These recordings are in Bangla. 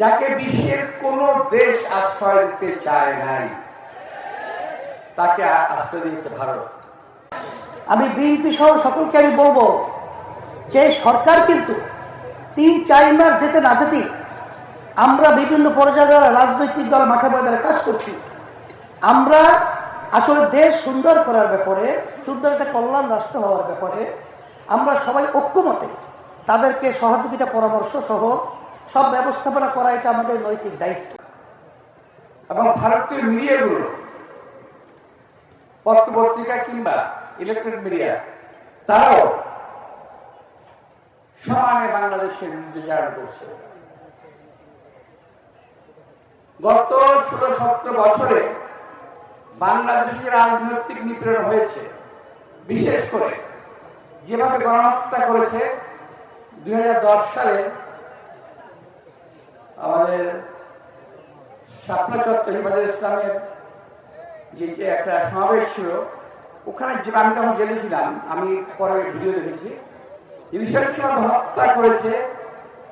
যাকে বিশ্বের কোন দেশ আশ্রয় দিতে চায় নাই, তাকে আশ্রয় দিয়েছে ভারত। আমি বিএনপি সহ সকলকে আমি বলব, যে সরকার কিন্তু তিন, চার মাস যেতে না যেতেই আমরা বিভিন্ন পর্যায়ে রাজনৈতিক দল মাঠে ময়দানে কাজ করছি। আমরা আসলে দেশ সুন্দর করার ব্যাপারে, সুন্দর একটা কল্যাণ রাষ্ট্র হওয়ার ব্যাপারে আমরা সবাই ঐক্যমতে তাদেরকে সহযোগিতা পরামর্শ সহ সব ব্যবস্থাপনা করা এটা আমাদের নৈতিক দায়িত্ব। এবং ভারতীয় মিডিয়াগুলো পত্র পত্রিকা কিংবা ইলেকট্রনিক মিডিয়া তারাও সমানে বাংলাদেশের নির্দেশনা করছে। গত ষোলো সতেরো বছরে বাংলাদেশে যে রাজনৈতিক নিপীড়ন হয়েছে। বিশেষ করে যেভাবে গণহত্যা করেছে, দুই হাজার দশ সালে আমাদের শাপলা চত্বর হিফাজুল ইসলামের যে একটা সমাবেশ ছিল, ওখানে আমি তখন জেলে ছিলাম আমি পরে ভিডিও দেখেছি যে নৃশংসভাবে হত্যা করেছে,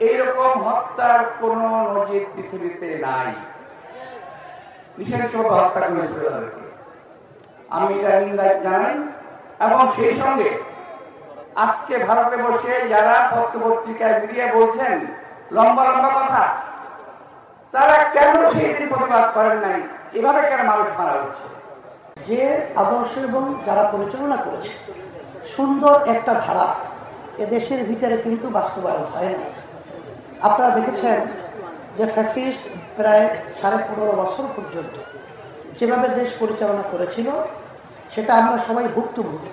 এইরকম হত্যার কোনো নজির পৃথিবীতে নাই। হত্যা করেছিল আমি এটা নিন্দা জানাই, এবং সেই সঙ্গে আজকে ভারতে বসে যারা পত্রপত্রিকায় মিডিয়া বলছেন, লম্বা লম্বা কথা তারা কেন সেই দিন প্রতিবাদ করেন নাই? এভাবে কেন মানুষ মারা হচ্ছে? যে আদর্শ এবং যারা পরিচালনা করেছে, সুন্দর একটা ধারা এ দেশের ভিতরে কিন্তু বাস্তবায়ন হয় না আপনারা দেখেছেন যে ফ্যাসিস্ট প্রায় সাড়ে পনেরো বছর পর্যন্ত যেভাবে দেশ পরিচালনা করেছিল, সেটা আমরা সবাই ভুক্তভোগী।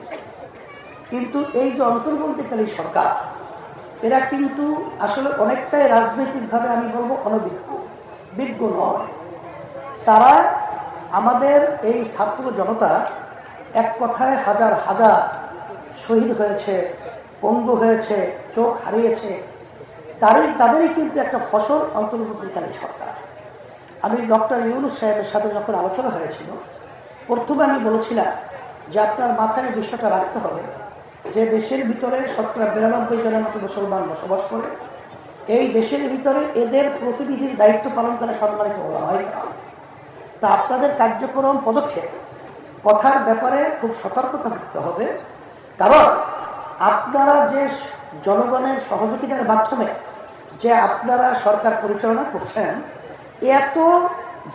কিন্তু এই যে অন্তর্বর্তীকালী সরকার, এরা কিন্তু আসলে অনেকটাই রাজনৈতিকভাবে আমি বলব অনভিজ্ঞ। বিজ্ঞ নয়। তারা আমাদের এই ছাত্র জনতা এক কথায় হাজার হাজার শহীদ হয়েছে পঙ্গু হয়েছে, চোখ হারিয়েছে। তারই, তাদেরই কিন্তু একটা ফসল অন্তর্বর্তীকালীন সরকার। আমি ডক্টর ইউনুস সাহেবের সাথে যখন আলোচনা হয়েছিল, প্রথমে আমি বলেছিলাম যে আপনার মাথায় বিষয়টা রাখতে হবে যে দেশের ভিতরে শতকরা বিরানব্বই জনের মতো মুসলমান বসবাস করে এই দেশের ভিতরে এদের প্রতিনিধির দায়িত্ব পালন করে সম্মানিত বলা হয়? তা আপনাদের কার্যক্রম পদক্ষেপ, কথার ব্যাপারে খুব সতর্কতা থাকতে হবে কারণ আপনারা যে জনগণের সহযোগিতার মাধ্যমে যে আপনারা সরকার পরিচালনা করছেন এত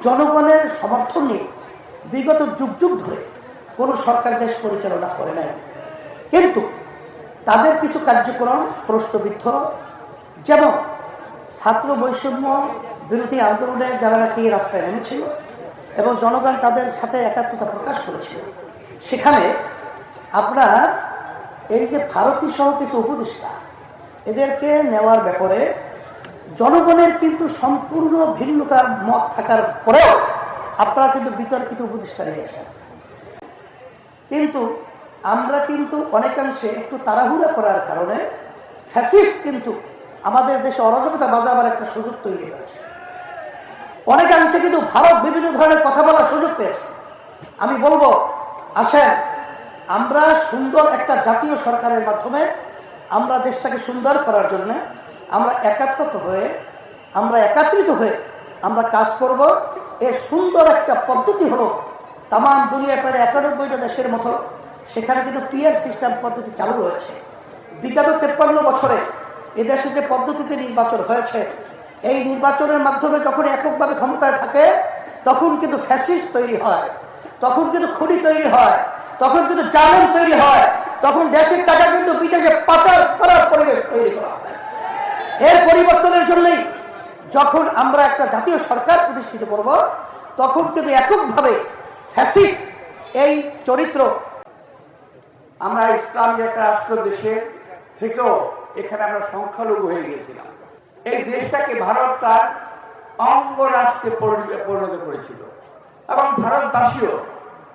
জনগণের সমর্থন নিয়ে বিগত যুগ যুগ ধরে কোনো সরকার দেশ পরিচালনা করে নাই কিন্তু তাদের কিছু কার্যক্রম প্রশ্নবিদ্ধ যেমন ছাত্র বৈষম্য বিরোধী আন্দোলনে যারা নাকি রাস্তায় নেমেছিল এবং জনগণ তাদের সাথে একাত্মতা প্রকাশ করেছিল। সেখানে আপনার এই যে ভারতী সহ কিছু উপদেষ্টা, এদেরকে নেওয়ার ব্যাপারে জনগণের কিন্তু সম্পূর্ণ ভিন্নতার মত থাকার পরেও আপনারা কিন্তু বিতর্কিত উপদেষ্টা নিয়েছেন কিন্তু আমরা কিন্তু অনেকাংশে একটু তাড়াহুড়া করার কারণে ফ্যাসিস্ট কিন্তু আমাদের দেশে অরাজকতা বাজাবার একটা সুযোগ তৈরি হয়েছে। অনেকাংশে কিন্তু ভারত বিভিন্ন ধরনের কথা বলার সুযোগ পেয়েছে। আমি বলব, আসেন, আমরা সুন্দর একটা জাতীয় সরকারের মাধ্যমে আমরা দেশটাকে সুন্দর করার জন্য আমরা একাত্মত হয়ে, আমরা একাত্রিত হয়ে আমরা কাজ করব। এর সুন্দর একটা পদ্ধতি হলো তাম দুনিয়া প্রায় একানব্বইটা দেশের মতো সেখানে কিন্তু পিয়ার সিস্টেম পদ্ধতি চালু রয়েছে। বিগত তেপ্পান্ন বছরে এদেশে যে পদ্ধতিতে নির্বাচন হয়েছে, এই নির্বাচনের মাধ্যমে যখন এককভাবে ক্ষমতায় থাকে, তখন কিন্তু ফ্যাসিস তৈরি হয়, তখন কিন্তু খুনি তৈরি হয়, তখন কিন্তু জালেম তৈরি হয়, তখন দেশের টাকা কিন্তু বিদেশে পাচার করার পরিবেশ তৈরি করা হয়। এর পরিবর্তনের জন্যই যখন আমরা একটা জাতীয় সরকার প্রতিষ্ঠিত করব, তখন কিন্তু এককভাবে ফ্যাসিস্ট এই চরিত্র, আমরা ইসলামী একটা রাষ্ট্র দেশের থেকেও এখানে আমরা সংখ্যালঘু হয়ে গিয়েছিলাম এই দেশটাকে ভারত তার অঙ্গ রাষ্ট্রে পরিণত করেছিল। এবং ভারতবাসীও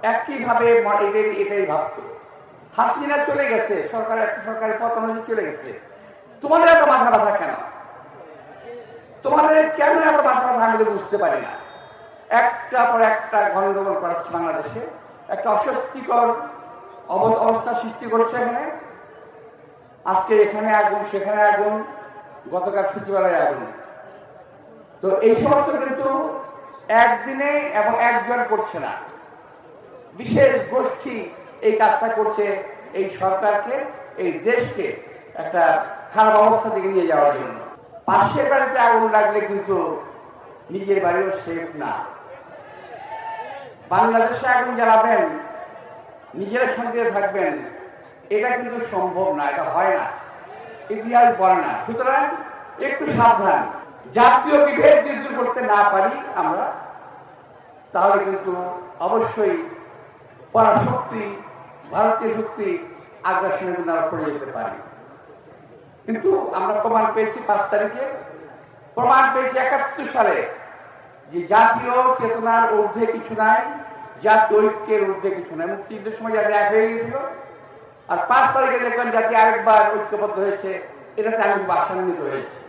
একইভাবে এটাই এটাই ভাবত। হাসিনা চলে গেছে সরকার একটা সরকারের পতন হয়েছে চলে গেছে। তোমাদের এত মাথা ব্যথা কেন? তোমাদের কেন এত মাথা ব্যথা আমি বুঝতে পারি না। একটা পর একটা গন্ডগোল করাচ্ছে বাংলাদেশে। একটা অস্বস্তিকর অব- অবস্থা সৃষ্টি করছে এখানে। আজকে এখানে আগুন, সেখানে আগুন, গতকাল সূচিবেলায় আগুন। তো এই সমস্ত কিন্তু একদিনে এবং একজন করছে না। বিশেষ গোষ্ঠী এই কাজটা করছে এই সরকারকে, এই দেশকে একটা খারাপ অবস্থা থেকে নিয়ে যাওয়ার জন্য। পাশের বাড়িতে আগুন লাগলে কিন্তু নিজের বাড়িও সেফ না। বাংলাদেশে আগুন জ্বালাবেন, নিজেরা শান্তিতে থাকবেন এটা কিন্তু সম্ভব না, এটা হয় না। ইতিহাস বলে না। সুতরাং একটু সাবধান। জাতীয় বিভেদ যদি দূর করতে না পারি আমরা, তাহলে কিন্তু অবশ্যই পরাশক্তি ভারতীয় শক্তি আগ্রাসনে কিন্তু আমরা পড়ে যেতে পারি। কিন্তু আমরা প্রমাণ পেয়েছি পাঁচ তারিখে। প্রমাণ পেয়েছি একাত্তর সালে যে জাতীয় চেতনার ঊর্ধ্বে কিছু নাই, জাতীয় ঐক্যের ঊর্ধ্বে কিছু নাই। মুক্তিযুদ্ধের সময় যাতে এক হয়ে গেছিল আর পাঁচ তারিখে দেখবেন জাতি আরেকবার ঐক্যবদ্ধ হয়েছে। এটাতে আমি বাসান্বিত হয়েছি।